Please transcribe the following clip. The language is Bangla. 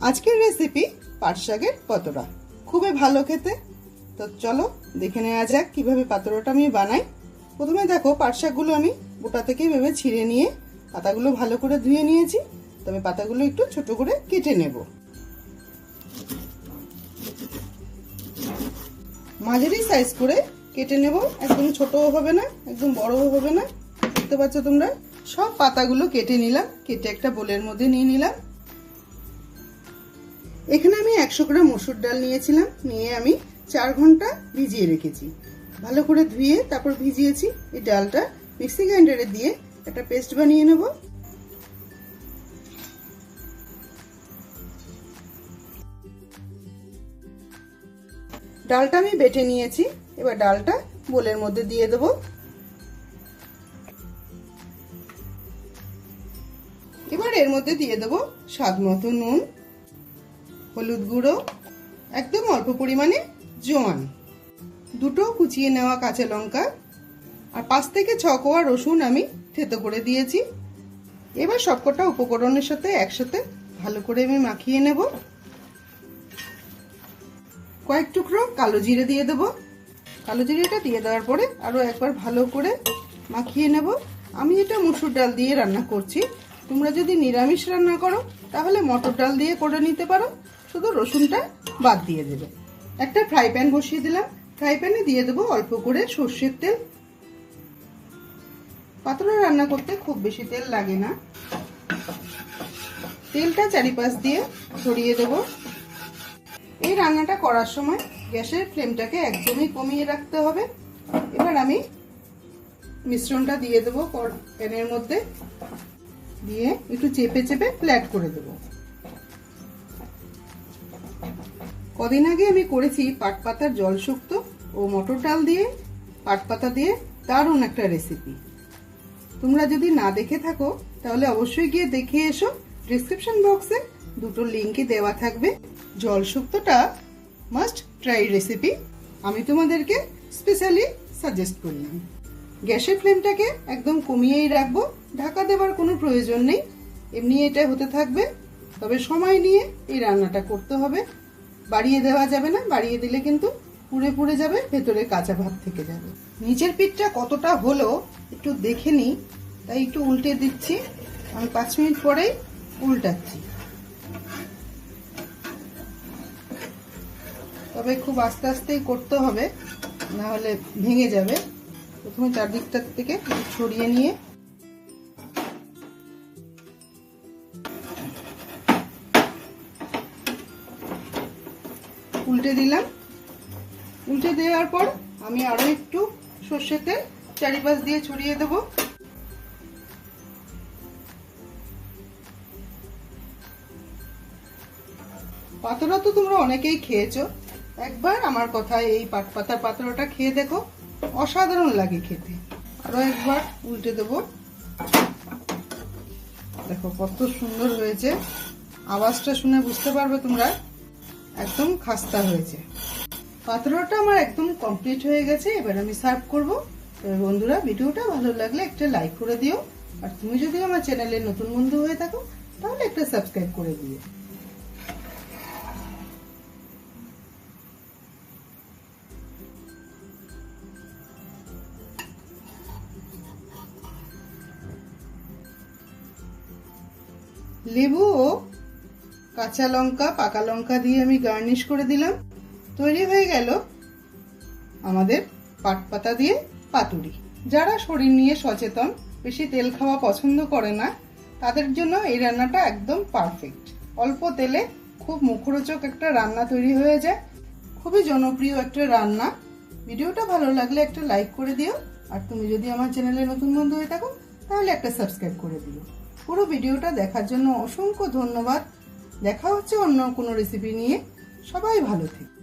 আজকের রেসিপি পাট শাকের পতোড়া খুবই ভালো খেতে। তো চলো, দেখে নেওয়া যাক কীভাবে পাতোড়াটা আমি বানাই। প্রথমে দেখো পাট শাকগুলো আমি গোটা থেকে ভেবে ছিঁড়ে নিয়ে পাতাগুলো ভালো করে ধুয়ে নিয়েছি। তবে পাতাগুলো একটু ছোট করে কেটে নেব। মাঝারি সাইজ করে কেটে নেব। একদম ছোটও হবে না, একদম বড়ও হবে না। দেখতে পাচ্ছ তোমরা? সব পাতাগুলো কেটে নিলাম, কেটে একটা বোলের মধ্যে নিয়ে নিলাম। এখানে আমি একশো গ্রাম মসুর ডাল নিয়েছিলাম, নিয়ে আমি চার ঘণ্টা ভিজিয়ে রেখেছি। ভালো করে ধুয়ে তারপর ভিজিয়েছি, এই ডালটা মিক্সি গ্রাইন্ডারে দিয়ে একটা পেস্ট বানিয়ে নেব। ডালটা আমি বেটে নিয়েছি, এবার ডালটা বোলের মধ্যে দিয়ে দেবো। এবার এর মধ্যে দিয়ে দেবো স্বাদ মতো নুন। হলুদ গুঁড়ো, একদম অল্প পরিমাণে জোয়ান। দুটো কুচিয়ে নেওয়া কাঁচা লঙ্কা আর পাঁচ থেকে ছ কোয়া রসুন আমি থেতো করে দিয়েছি। এবার সবকটা উপকরণের সাথে একসাথে ভালো করে আমি মাখিয়ে নেব। কয়েক টুকরো কালো জিরে দিয়ে দেব। কালো জিরেটা দিয়ে দেওয়ার পরে আরও একবার ভালো করে মাখিয়ে নেব। আমি এটা মুসুর ডাল দিয়ে রান্না করছি। তোমরা যদি নিরামিষ রান্না করো, তাহলে মটর ডাল দিয়ে করে নিতে পারো। শুধু রসুনটা বাদ দিয়ে দেবে। একটা ফ্রাই প্যান বসিয়ে দিলাম। ফ্রাই প্যানে দিয়ে দেবো অল্প করে সর্ষের তেল। পাতলা রান্না করতে খুব বেশি তেল লাগে না। তেলটা চারিপাশ দিয়ে ছড়িয়ে দেব। এই রান্নাটা করার সময় গ্যাসের ফ্লেমটাকে একদমই কমিয়ে রাখতে হবে। এবার আমি মিশ্রণটা দিয়ে দেবো প্যানের মধ্যে। দিয়ে একটু চেপে চেপে ফ্ল্যাট করে দেব। কদিন আগে আমি করেছি পাট পাতার জল শুক্ত ও মটর ডাল দিয়ে পাট পাতা দিয়ে দারুণ একটা রেসিপি তোমরা যদি না দেখে থাকো, তাহলে অবশ্যই গিয়ে দেখে এসো। ডিসক্রিপশন বক্সে দুটো লিঙ্কই দেওয়া থাকবে। জল শুক্তটা মাস্ট ট্রাই রেসিপি আমি তোমাদেরকে স্পেশালি সাজেস্ট করলাম। গ্যাসের ফ্লেমটাকে একদম কমিয়েই রাখব। ঢাকা দেওয়ার কোনো প্রয়োজন নেই। এমনি এটা হতে থাকবে। তবে সময় নিয়ে এই রান্নাটা করতে হবে। বাড়িয়ে দেওয়া যাবে না, বাড়িয়ে দিলে কিন্তু পুড়ে পুড়ে যাবে, ভেতরে কাঁচা ভাত থেকে যাবে। নিচের পিঠটা কতটা হলো একটু দেখে নিই, তাই একটু উল্টে দিচ্ছি। আমি পাঁচ মিনিট পরেই উল্টাচ্ছি। তবে খুব আস্তে আস্তেই করতে হবে, না হলে ভেঙে যাবে। প্রথমে চারদিকটার থেকে ছড়িয়ে নিয়ে উল্টে দিলাম। উল্টে দেওয়ার পর আমি আরও একটু সর্ষের তেল চারিপাশ দিয়ে ছড়িয়ে দেব। পাতোড়া তো তোমরা অনেকেই খেয়েছো। একবার আমার কথায় এই পাট পাতার পাতোড়াটা খেয়ে দেখো। অসাধারণ লাগে খেতে। আরও একবার উল্টে দেব। দেখো কত সুন্দর হয়েছে। আওয়াজটা শুনে বুঝতে পারবে তোমরা। একদম খাস্তা হয়েছে। পাতোড়াটা আমার একদম কমপ্লিট হয়ে গেছে, এবার আমি সার্ভ করব। তবে বন্ধুরা, ভিডিওটা ভালো লাগলে একটা লাইক করে দিও। আর তুমি যদি আমার চ্যানেলে নতুন বন্ধু হয়ে থাকো, তাহলে একটা সাবস্ক্রাইব করে দিও। লেবু কাঁচা লঙ্কা, পাকা লঙ্কা দিয়ে আমি গার্নিশ করে দিলাম। তৈরি হয়ে গেল আমাদের পাট পাতা দিয়ে পাতুরি। যারা শরীর নিয়ে সচেতন, বেশি তেল খাওয়া পছন্দ করে না, তাদের জন্য এই রান্নাটা একদম পারফেক্ট অল্প তেলে খুব মুখরোচক একটা রান্না তৈরি হয়ে যায়। খুবই জনপ্রিয় একটা রান্না। ভিডিওটা ভালো লাগলে একটা লাইক করে দিও। আর তুমি যদি আমার চ্যানেলে নতুন বন্ধু হয়ে থাকো, তাহলে একটা সাবস্ক্রাইব করে দিও। পুরো ভিডিওটা দেখার জন্য অসংখ্য ধন্যবাদ। দেখা হচ্ছে অন্য কোনো রেসিপি নিয়ে। সবাই ভালো থেকে।